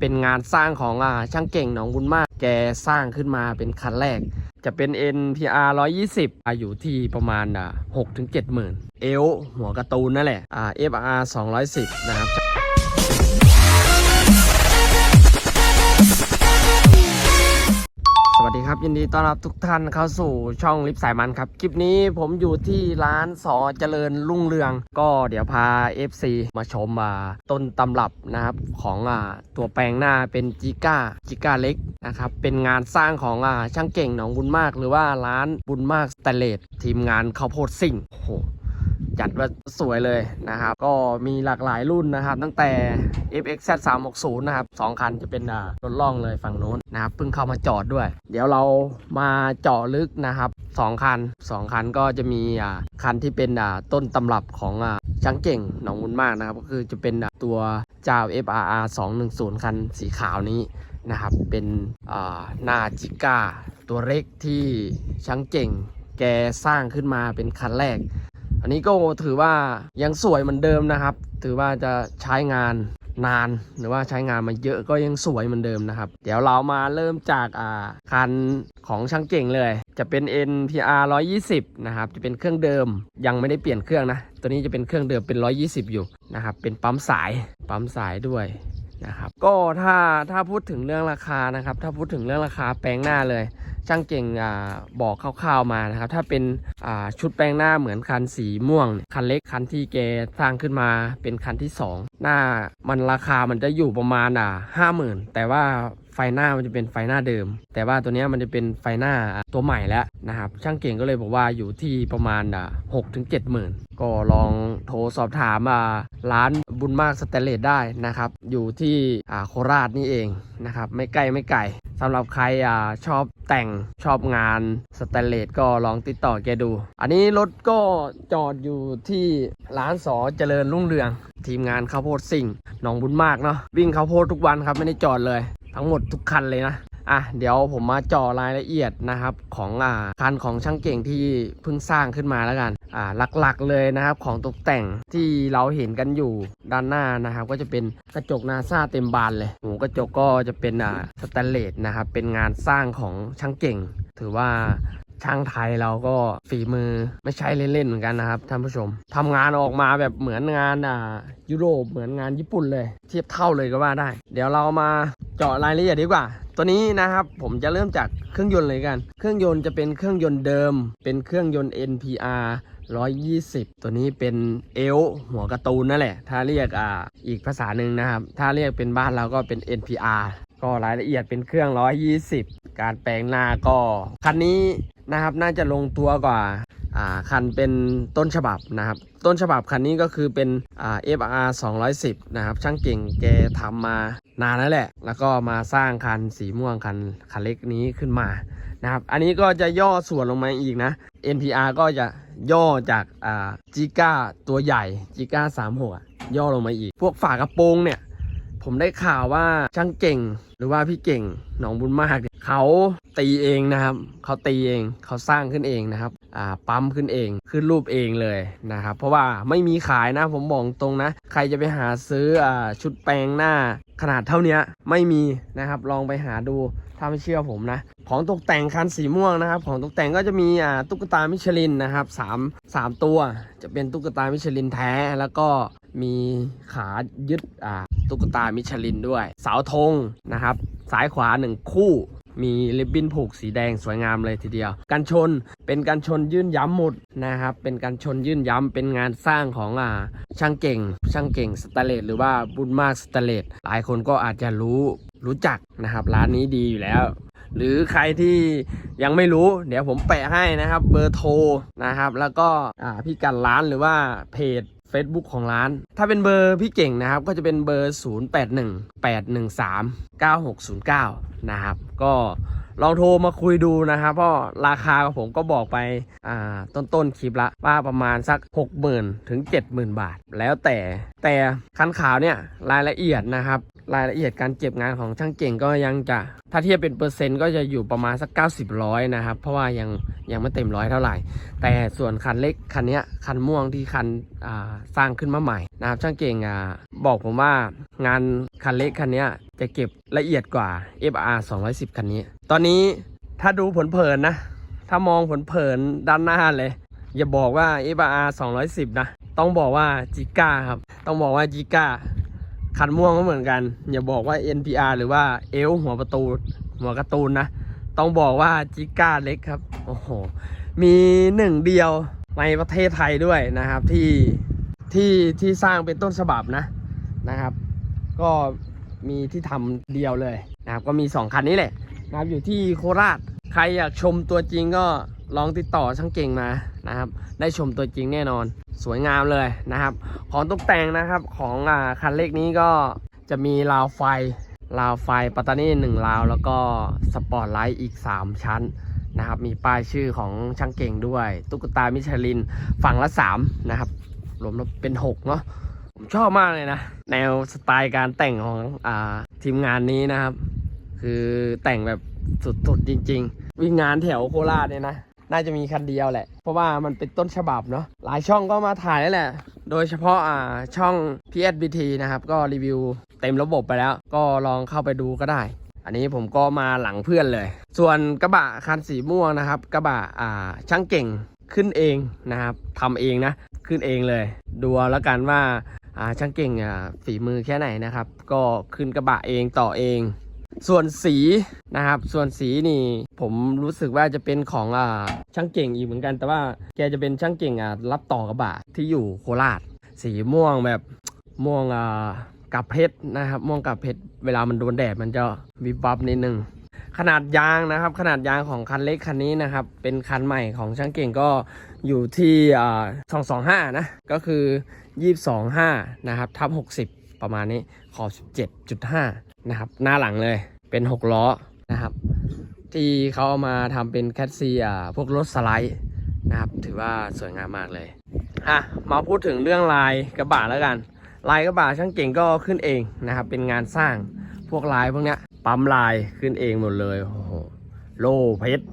เป็นงานสร้างของอ่าช่างเก่งหนองบุญมาก แกสร้างขึ้นมาเป็นคันแรก จะเป็น NPR 120อาอยู่ที่ประมาณอ่า6ถึง7หมื่นเอลหัวกระตูนนั่นแหละอ่า FR 210 นะครับ วัสดีครับ ยินดีต้อนรับทุกท่านเข้าสู่ช่องลิฟสายมันครับ คลิปนี้ผมอยู่ที่ร้านสอเจริญรุ่งเรือง ก็เดี๋ยวพา FC มาชมอ่าต้นตำรับนะครับของอ่าตัวแปลงหน้าเป็นจิก้าจิก้าเล็กนะครับเป็นงานสร้างของอ่าช่างเก่งหนองบุญมาก หรือว่าร้านบุญมากสแตเลสทีมงานข้าวโพดซิ่งโอ้โห จัดว่าสวยเลยนะครับ ก็มีหลากหลายรุ่นนะครับ ตั้งแต่ FXZ 360นะครับสองคันจะเป็นรถล่องเลยฝั่งโน้นนะครับเพิ่งเข้ามาจอดด้วย เดี๋ยวเรามาเจาะลึกนะครับสองคันสองคันก็จะมีอ่าคันที่เป็นต้นตำรับของอ่าช่างเก่งหนองมุนมากนะครับ ก็คือจะเป็นตัวเจ้า FRR 210 คันสีขาวนี้นะครับ เป็นหน้าจิก้าตัวเล็กที่ช่างเก่งแกสร้างขึ้นมาเป็นคันแรก อันนี้ก็ถือว่ายังสวยเหมือนเดิมนะครับ ถือว่าจะใช้งานนานหรือว่าใช้งานมาเยอะก็ยังสวยเหมือนเดิมนะครับ เดี๋ยวเรามาเริ่มจากอ่าคันของช่างเก่งเลย จะเป็น NPR 120 นะครับ จะเป็นเครื่องเดิมยังไม่ได้เปลี่ยนเครื่องนะ ตัวนี้จะเป็นเครื่องเดิมเป็น 120 อยู่นะครับ เป็นปั๊มสายปั๊มสายด้วยนะครับ ก็ถ้าถ้าพูดถึงเรื่องราคานะครับ ถ้าพูดถึงเรื่องราคาแปลงหน้าเลย ช่างเก่งอบอกคร่าวๆมานะครับ ถ้าเป็นชุดแปลงหน้าเหมือนคันสีม่วง คันเล็กคันที่แกสร้างขึ้นมาเป็นคันที่ 2 หน้ามันราคามันจะอยู่ประมาณอ่าห้าหมื่นแต่ว่าไฟหน้ามันจะเป็นไฟหน้าเดิม แต่ว่าตัวนี้มันจะเป็นไฟหน้าตัวใหม่แล้วนะครับ ช่างเก่งก็เลยบอกว่าอยู่ที่ประมาณอ่าหกถึงเจ็ดหมื่นก็ลองโทรสอบถามอ่าร้าน บุญมากสแตนเลสได้นะครับ อยู่ที่อ่าโคราชนี่เองนะครับ ไม่ใกล้ไม่ไกลสำหรับใครอ่าชอบแต่งชอบงานสแตนเลสก็ลองติดต่อแกดู อันนี้รถก็จอดอยู่ที่ร้านสอเจริญรุ่งเรือง ทีมงานข้าวโพดสิ่งหนองบุญมากเนาะวิ่งข้าวโพดทุกวันครับไม่ได้จอดเลย ทั้งหมดทุกคันเลยนะ อะเดี๋ยวผมมาจาะรายละเอียดนะครับของอ่าคันของช่างเก่งที่เพิ่งสร้างขึ้นมาแล้วกันอ่าหลักๆเลยนะครับของตกแต่งที่เราเห็นกันอยู่ด้านหน้านะครับ ก็จะเป็นกระจกนาซาเต็มบานเลยหูกระจกก็จะเป็นอ่าสแตนเลสนะครับเป็นงานสร้างของช่างเก่ง ถือว่าช่างไทยเราก็ฝีมือไม่ใช่เล่นๆเหมือนกันนะครับท่านผู้ชมทำงานออกมาแบบเหมือนงานอ่ายุโรปเหมือนงานญี่ปุ่นเลย เทียบเท่าเลยก็ว่าได้ เดี๋ยวเรามาเจาะรายละเอียดดีกว่า ตัวนี้นะครับผมจะเริ่มจากเครื่องยนต์เลยกัน เครื่องยนต์จะเป็นเครื่องยนต์เดิม เป็นเครื่องยนต์ NPR 120 ตัวนี้เป็นเอลหัวกร์ตูนนั่นแหละ ถ้าเรียกอ่าอีกภาษาหนึ่งนะครับ ถ้าเรียกเป็นบ้านเราก็เป็น NPR ก็รายละเอียดเป็นเครื่อง 120 การแปลงหน้าก็คันนี้นะครับน่าจะลงตัวกว่าคันเป็นต้นฉบับนะครับ ต้นฉบับคันนี้ก็คือเป็น FR 210 นะครับ ช่างเก่งแกทำมา นานแล้วแหละ แล้วก็มาสร้างคันสีม่วงคันคันเล็กนี้ขึ้นมานะครับ อันนี้ก็จะย่อส่วนลงมาอีกนะ NPR ก็จะย่อจากอ่าจิก้าตัวใหญ่จิก้าสามหัวย่อลงมาอีก พวกฝากระโปรงเนี่ย ผมได้ข่าวว่าช่างเก่ง หรือว่าพี่เก่งหนองบุญมาก เขาตีเองนะครับ เขาตีเองเขาสร้างขึ้นเองนะครับ อ่าปั๊มขึ้นเองขึ้นรูปเองเลยนะครับ เพราะว่าไม่มีขายนะผมบอกตรงนะ ใครจะไปหาซื้ออ่าชุดแปลงหน้าขนาดเท่านี้ไม่มีนะครับ ลองไปหาดูถ้าไม่เชื่อผมนะ ของตกแต่งคันสีม่วงนะครับ ของตกแต่งก็จะมีอ่าตุ๊กตามิชลินนะครับสามตัว จะเป็นตุ๊กตามิชลินแท้แล้วก็มีขายึดอ่าตุ๊กตามิชลินด้วย เสาธงนะครับ ซ้ายขวาหนึ่งคู่ มีริบบิ้นผูกสีแดงสวยงามเลยทีเดียว กันชนเป็นกันชนยื่นย้ำหมดนะครับ เป็นกันชนยื่นย้ำเป็นงานสร้างของอ่าช่างเก่ง ช่างเก่งสแตเลสหรือว่าบุญมากสแตเลสหลายคนก็อาจจะรู้รู้จักนะครับ ร้านนี้ดีอยู่แล้ว หรือใครที่ยังไม่รู้ เดี๋ยวผมแปะให้นะครับ เบอร์โทรนะครับ แล้วก็อ่าพี่กันร้านหรือว่าเพจ Facebook ของร้าน ถ้าเป็นเบอร์พี่เก่งนะครับ ก็จะเป็นเบอร์ 0818139609 นะครับ ก็ลองโทรมาคุยดูนะครับ เพราะราคาของผมก็บอกไปอ่าต้นๆคลิปละว่าประมาณสัก 60,000 ถึง 70,000 บาท แล้วแต่แต่คันขาวเนี่ยรายละเอียดนะครับ รายละเอียดการเก็บงานของช่างเก่งก็ยังจะ ถ้าเทียบเป็นเปอร์เซ็นต์ก็จะอยู่ประมาณสัก 90ร้อยนะครับ เพราะว่ายังยังไม่เต็มร้อยเท่าไหร่ แต่ส่วนคันเล็กคันนี้คันม่วงที่คันสร้างขึ้นมาใหม่นะครับ ช่างเก่งอบอกผมว่างานคันเล็กคันนี้จะเก็บละเอียดกว่า FR 210 คันนี้ ตอนนี้ถ้าดูผลเผินนะ ถ้ามองผลเผินด้านหน้าเลย อย่าบอกว่า FR 210 นะ ต้องบอกว่าจิก้าครับ ต้องบอกว่าจิก้า คันม่วงก็เหมือนกัน อย่าบอกว่า NPR หรือว่าเอลหัวประตู หัวกร์ตูนนะ ต้องบอกว่าจิก้าเล็กครับ โอ้โห มีหนึ่งเดียวในประเทศไทยด้วยนะครับที่ที่ที่สร้างเป็นต้นฉบับนะนะครับ ก็มีที่ทำเดียวเลยนะครับ ก็มี 2 คันนี้แหละนะครับอยู่ที่โคราช ใครอยากชมตัวจริงก็ ลองติดต่อช่างเก่งมานะครับ ได้ชมตัวจริงแน่นอน สวยงามเลยนะครับ ของตกแต่งนะครับของอคันเล็กนี้ก็จะมีราวไฟราวไฟปัตตานีหนึ่งราว แล้วก็สปอร์ตไลท์อีก 3 ชั้นนะครับ มีป้ายชื่อของช่างเก่งด้วย ตุ๊กตามิชลินฝั่งละ 3 นะครับ รวมแล้วเป็น 6 เนาะผมชอบมากเลยนะ แนวสไตล์การแต่งของอทีมงานนี้นะครับ คือแต่งแบบสุดๆจริง ๆ วิ่งงานแถวโคราชเนี่ยนะ น่าจะมีคันเดียวแหละ เพราะว่ามันเป็นต้นฉบับเนาะหลายช่องก็มาถ่ายแล้วแหละ โดยเฉพาะอ่าช่อง PSBT นะครับก็รีวิวเต็มระบบไปแล้ว ก็ลองเข้าไปดูก็ได้ อันนี้ผมก็มาหลังเพื่อนเลย ส่วนกระบะคันสีม่วงนะครับ กระบะอ่าช่างเก่งขึ้นเองนะครับทำเองนะขึ้นเองเลย ดูแล้วกันว่าอ่าช่างเก่งอ่าฝีมือแค่ไหนนะครับ ก็ขึ้นกระบะเองต่อเอง ส่วนสีนะครับ ส่วนสีนี่ผมรู้สึกว่าจะเป็นของอ่าช่างเก่งอีกเหมือนกัน แต่ว่าแกจะเป็นช่างเก่งอ่ารับต่อกระบะที่อยู่โคราช สีม่วงแบบม่วงอ่ากับเพชรนะครับม่วงกับเพชรเวลามันโดนแดดมันจะวิบวับนิดนึงขนาดยางนะครับ ขนาดยางของคันเล็กคันนี้นะครับ เป็นคันใหม่ของช่างเก่งก็อยู่ที่อ่า225นะ ก็คือ225นะครับ ทับ60ประมาณนี้ขอบ17.5 นะครับ หน้าหลังเลยเป็น6ล้อนะครับ ที่เขาเอามาทำเป็นแคสซีอ่าพวกรถสไลด์นะครับ ถือว่าสวยงามมากเลยอะมาพูดถึงเรื่องลายกระบะแล้วกัน ลายกระบะช่างเก่งก็ขึ้นเองนะครับ เป็นงานสร้างพวกลายพวกเนี้ยปั๊มลายขึ้นเองหมดเลยโอ้โหโล่เพชร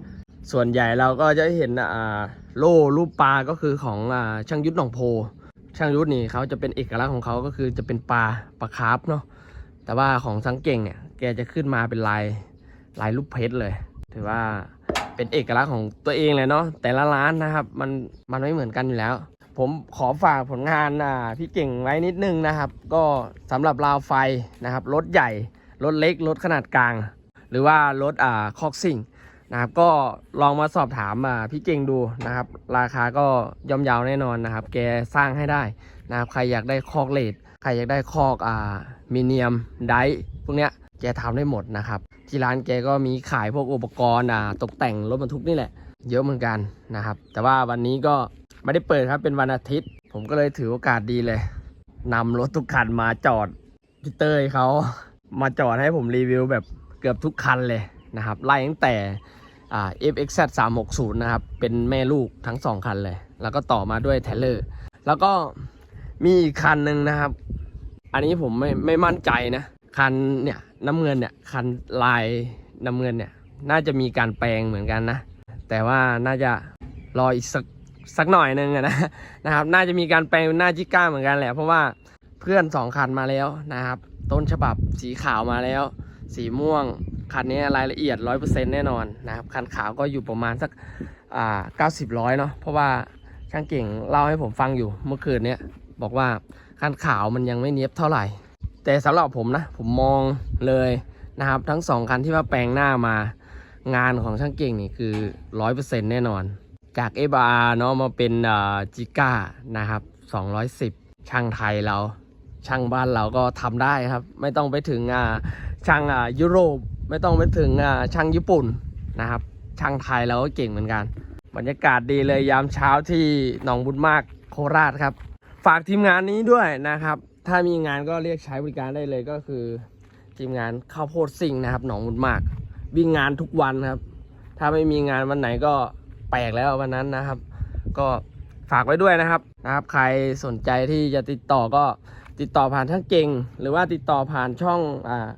ส่วนใหญ่เราก็จะเห็นอ่าโล่รูปปลาก็คือของอ่าช่างยุทธหนองโพ ช่างยุทธนี่เขาจะเป็นเอกลักษณ์ของเขาก็คือจะเป็นปลาปลาคาร์ฟเนาะ แต่ว่าของช่างเก่งเนี่ยแกจะขึ้นมาเป็นลายลายรูปเพชรเลย ถือว่าเป็นเอกลักษณ์ของตัวเองเลยเนาะแต่ละร้านนะครับ มันมันไม่เหมือนกันอยู่แล้ว ผมขอฝากผลงานอ่าพี่เก่งไว้นิดนึงนะครับ ก็สำหรับราวไฟนะครับรถใหญ่รถเล็กรถขนาดกลาง หรือว่ารถอ่าคอกซิ่งนะครับก็ลองมาสอบถามอ่าพี่เก่งดูนะครับ ราคาก็ย่อมเยาวแน่นอนนะครับ แกสร้างให้ได้นะครับใครอยากได้คอกเลด ใครอยากได้คอกอ่ามิเนียมไดพวกเนี้ยแกทำได้หมดนะครับ ที่ร้านแกก็มีขายพวกอุปกรณ์อ่าตกแต่งรถบรรทุกนี่แหละ เยอะเหมือนกันนะครับ แต่ว่าวันนี้ก็ไม่ได้เปิดครับเป็นวันอาทิตย์ ผมก็เลยถือโอกาสดีเลยนำรถทุกคันมาจอดพี่เต้ยเขามาจอดให้ผมรีวิวแบบเกือบทุกคันเลยนะครับไล่ตั้งแต่อ่า FXZ 360 นะครับ เป็นแม่ลูกทั้ง 2 คันเลย แล้วก็ต่อมาด้วยเทเลอร์ แล้วก็ มีอีกคันหนึ่งนะครับ อันนี้ผมไม่ไม่มั่นใจนะ คันเนี่ยน้ำเงินเนี่ยคันลายน้ำเงินเนี่ย น่าจะมีการแปลงเหมือนกันนะ แต่ว่าน่าจะรออีกสักสักหน่อยนึงนะนะครับ น่าจะมีการแปลงเป็นหน้าจิก้าเหมือนกันแหละเพราะว่าเพื่อนสองคันมาแล้วนะครับ ต้นฉบับสีขาวมาแล้ว สีม่วงคันนี้รายละเอียดร้อยเปอร์เซ็นต์แน่นอนนะครับ คันขาวก็อยู่ประมาณสักอ่าเก้าสิบร้อยเนาะเพราะว่าช่างเก่งเล่าให้ผมฟังอยู่เมื่อคืนเนี้ย บอกว่าคันขาวมันยังไม่เนียบเท่าไหร่ แต่สำหรับผมนะ ผมมองเลยนะครับ ทั้งสองคันที่ว่าแปลงหน้ามางานของช่างเก่งนี่คือร้อยเปอร์เซ็นต์แน่นอน จากเอ r าเนาะมาเป็นจิก้านะครับ210ช่างไทยเรา ช่างบ้านเราก็ทำได้ครับ ไม่ต้องไปถึงช่างอ่ายุโรปไม่ต้องไปถึงช่างญี่ปุ่นนะครับ ช่างไทยเราก็เก่งเหมือนกัน บรรยากาศดีเลยยามเช้าที่หนองบุญมากโคราชครับ ฝากทีมงานนี้ด้วยนะครับ ถ้ามีงานก็เรียกใช้บริการได้เลยก็คือ ทีมงานข้าวโพดซิ่งนะครับ หนองบุญมาก วิ่งงานทุกวันครับ ถ้าไม่มีงานวันไหนก็แปลกแล้ววันนั้นนะครับ ก็ฝากไว้ด้วยนะครับนะครับ ใครสนใจที่จะติดต่อก็ติดต่อผ่านช่างเก่ง หรือว่าติดต่อผ่านช่องอ่า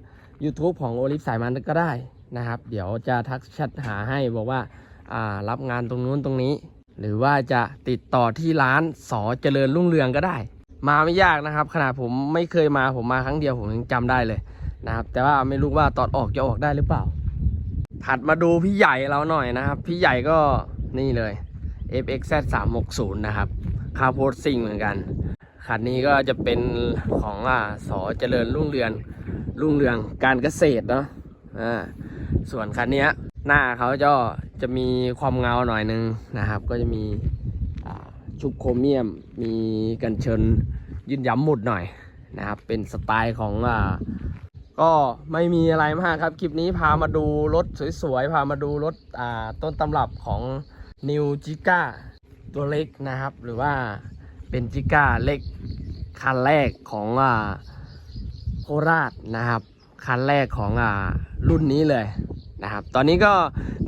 YouTube ของโอลิฟสายมันก็ได้นะครับ เดี๋ยวจะทักแชทหาให้บอกว่าอ่ารับงานตรงนู้นตรงนี้ หรือว่าจะติดต่อที่ร้านสอเจริญรุ่งเรืองก็ได้ มาไม่ยากนะครับ ขนาดผมไม่เคยมาผมมาครั้งเดียวผมยังจำได้เลยนะครับ แต่ว่าไม่รู้ว่าตอนออกจะออกได้หรือเปล่า ถัดมาดูพี่ใหญ่เราหน่อยนะครับ พี่ใหญ่ก็นี่เลย FXZ 360นะครับคาโพสซิงเหมือนกันคันนี้ก็จะเป็นของอ่าสอเจริญรุ่งเรืองรุ่งเรืองการเกษตรเนาะอ่าส่วนคันนี้ หน้าเขาจะจะมีความเงาหน่อยนึงนะครับ ก็จะมีชุบโครเมียม มีกันเชิญยืนย้ำหมุดหน่อยนะครับ เป็นสไตล์ของอ่าก็ไม่มีอะไรมากครับ คลิปนี้พามาดูรถสวยๆ พามาดูรถอ่าต้นตำรับของ New j i g a ตัวเล็กนะครับ หรือว่าเป็นจิก้าเล็กคันแรกของอ่าโคราชนะครับ คันแรกของอ่ารุ่นนี้เลย นะครับ ตอนนี้ก็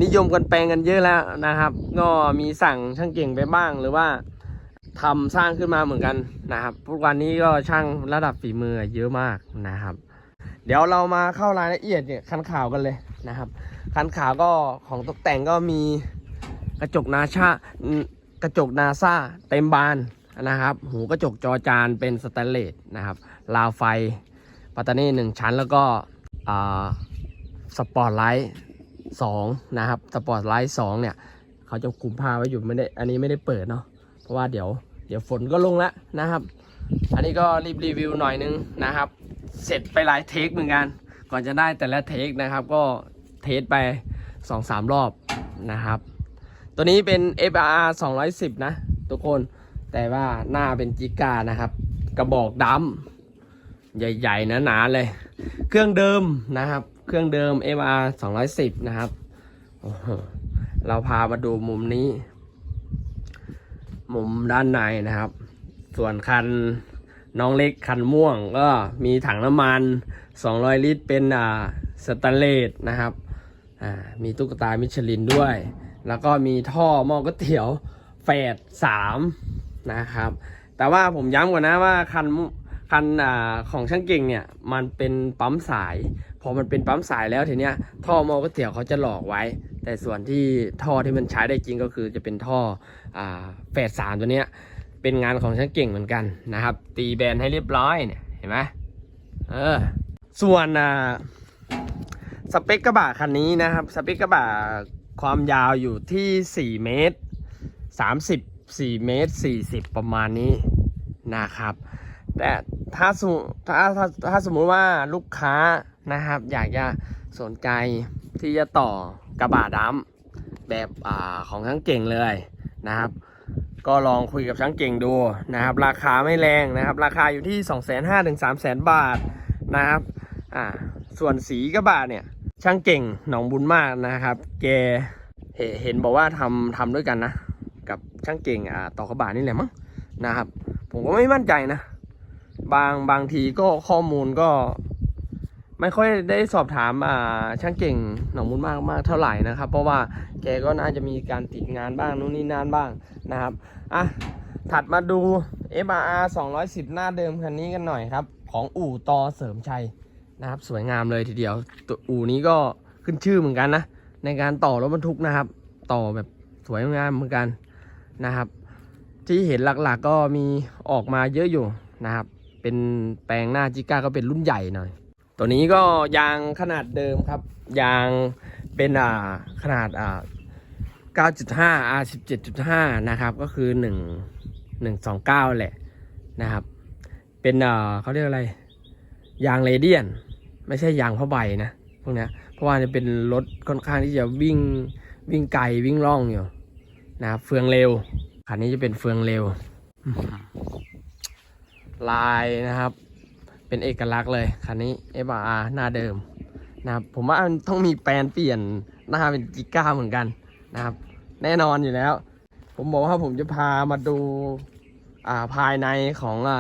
นิยมกันแปลงกันเยอะแล้วนะครับ ก็มีสั่งช่างเก่งไปบ้างหรือว่าทำสร้างขึ้นมาเหมือนกันนะครับทุกวันนี้ก็ช่างระดับฝีมือเยอะมากนะครับ เดี๋ยวเรามาเข้ารายละเอียดเนี่ยคันข่าวกันเลยนะครับ คันข่าวก็ของตกแต่งก็มีกระจกนาชากระจกนาซาเต็มบานนะครับ หูกระจกจอจานเป็นสแตนเลสนะครับ ราวไฟปัตตานีหนึ่งชั้นแล้วก็อ่า สปอร์ตไลท์สองนะครับสปอร์ตไลท์สองเนี่ยเขาจะคุมผ้าไว้อยู่ไม่ได้อันนี้ไม่ได้เปิดเนาะเพราะว่าเดี๋ยวเดี๋ยวฝนก็ลงแล้วนะครับ อันนี้ก็รีบรีวิวหน่อยนึงนะครับ เสร็จไปหลายเทคเหมือนกัน ก่อนจะได้แต่ละเทคนะครับก็เทสไป 2-3 รอบนะครับ ตัวนี้เป็น FR 210 นะ ทุกคนแต่ว่าหน้าเป็นจิกานะครับ กระบอกดำใหญ่ๆหนาๆเลย เครื่องเดิมนะครับ เครื่องเดิม FR 210 นะครับ เราพามาดูมุมนี้ มุมด้านในนะครับ ส่วนคันน้องเล็กคันม่วงก็มีถังน้ำมัน 200 ลิตร เป็นอ่าสแตนเลสนะครับอ่ามีตุ๊กตามิชลินด้วย แล้วก็มีท่อหม้อก๋วยเตี๋ยวแฝดสามนะครับ แต่ว่าผมย้ำก่อนนะว่าคัน คันอ่าของช่างเก่งเนี่ยมันเป็นปั๊มสาย พอมันเป็นปั๊มสายแล้วทีเนี้ยท่อม้อก๋วยเตี๋ยวเขาจะหลอกไว้ แต่ส่วนที่ท่อที่มันใช้ได้จริงก็คือจะเป็นท่ออ่าแฝดสามตัวเนี้ยเป็นงานของช่างเก่งเหมือนกันนะครับ ตีแบนให้เรียบร้อยเนี่ยเห็นไหมเออส่วนอ่าสเปคกระบะคันนี้นะครับสเปคกระบะความยาวอยู่ที่ 4 เมตร 30 4 เมตร 40 ประมาณนี้นะครับ แต่ถ้าสมมุถ้าถ้าถ้าสมมุติว่าลูกค้านะครับ อยากจะสนใจที่จะต่อกระบะดำแบบอ่าของช่างเก่งเลยนะครับ ก็ลองคุยกับช่างเก่งดูนะครับ ราคาไม่แรงนะครับ ราคาอยู่ที่ 2 5 0 0 0ถึง3 0 0 0 0 บาทนะครับอ่าส่วนสีกระบะเนี่ยช่างเก่งหนองบุญมากนะครับ แกเห็นเห็นบอกว่าทำทำด้วยกันนะ กับช่างเก่งอ่าต่อกระบะนี่แหละมั้งนะครับ ผมก็ไม่มั่นใจนะ บางบางทีก็ข้อมูลก็ ไม่ค่อยได้สอบถามอ่าช่างเก่งหนองบุญมากมากเท่าไหร่นะครับ เพราะว่าแกก็น่าจะมีการติดงานบ้างนู่นนี่นั่นบ้างนะครับอะถัดมาดู FRR 210 หน้าเดิมคันนี้กันหน่อยครับ ของอู่ต่อเสริมชัยนะครับ สวยงามเลยทีเดียวตัวอู่นี้ก็ขึ้นชื่อเหมือนกันนะ ในการต่อรถบรรทุกนะครับ ต่อแบบสวยงามเหมือนกันนะครับ ที่เห็นหลักๆก็มีออกมาเยอะอยู่นะครับ เป็นแปลงหน้าจิก้าก็เป็นรุ่นใหญ่หน่อย ตัวนี้ก็ยางขนาดเดิมครับ ยางเป็นอ่าขนาดอ่า9.5 R 17.5 นะครับ ก็คือ 1 129 แหละนะครับ เป็นเอ่อเขาเรียกอะไร ยางเรเดียน ไม่ใช่ยางผ้าใบนะพวกนี้เพราะว่าจะเป็นรถค่อนข้างที่จะวิ่งวิ่งไกลวิ่งล่องอยู่นะครับเฟืองเร็วคันนี้จะเป็นเฟืองเร็ว ลายนะครับ เป็นเอกลักษณ์เลยคันนี้ FR หน้าเดิมนะครับผมว่ามันต้องมีแปลนเปลี่ยนหน้าเป็นจิก้าเหมือนกันนะครับ แน่นอนอยู่แล้ว ผมบอกว่าผมจะพามาดูอ่าภายในของอ่า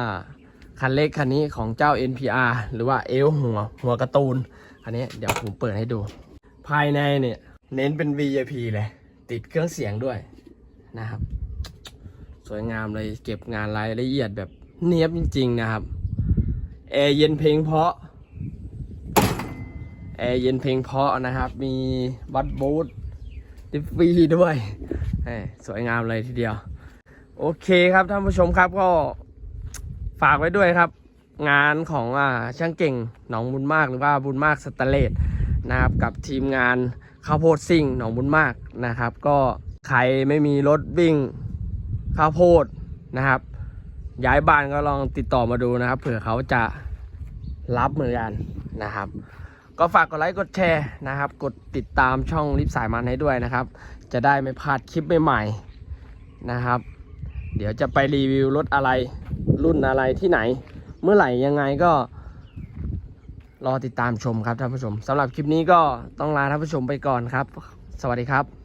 คันเล็กคันนี้ของเจ้า NPR หรือว่าเอลหัวหัวการ์ตูนคันนี้เดี๋ยวผมเปิดให้ดู ภายในเนี่ยเน้นเป็น VIP เลย ติดเครื่องเสียงด้วยนะครับ สวยงามเลยเก็บงานรายละเอียดแบบ เนียบจริง ๆ นะครับ แอร์เย็นเพลงเพราะ แอร์เย็นเพลงเพราะนะครับ มีวัดบูธดิฟฟี่ด้วยสวยงามเลยทีเดียว โอเคครับท่านผู้ชมครับก็ฝากไว้ด้วยครับ งานของอ่าช่างเก่งหนองบุญมากหรือว่าบุญมากสแตเลสนะครับกับทีมงานข้าวโพดซิ่งหนองบุญมากนะครับ ก็ใครไม่มีรถวิ่งข้าวโพดนะครับ ย้ายบ้านก็ลองติดต่อมาดูนะครับ เผื่อเขาจะรับเหมือนกันนะครับ ก็ฝากกดไลค์กดแชร์นะครับ กดติดตามช่องลิฟสายมันให้ด้วยนะครับ จะได้ไม่พลาดคลิปใหม่ๆนะครับ เดี๋ยวจะไปรีวิวรถอะไรรุ่นอะไรที่ไหน เมื่อไหร่ยังไงก็รอติดตามชมครับท่านผู้ชมสำหรับคลิปนี้ก็ต้องลาท่านผู้ชมไปก่อนครับ สวัสดีครับ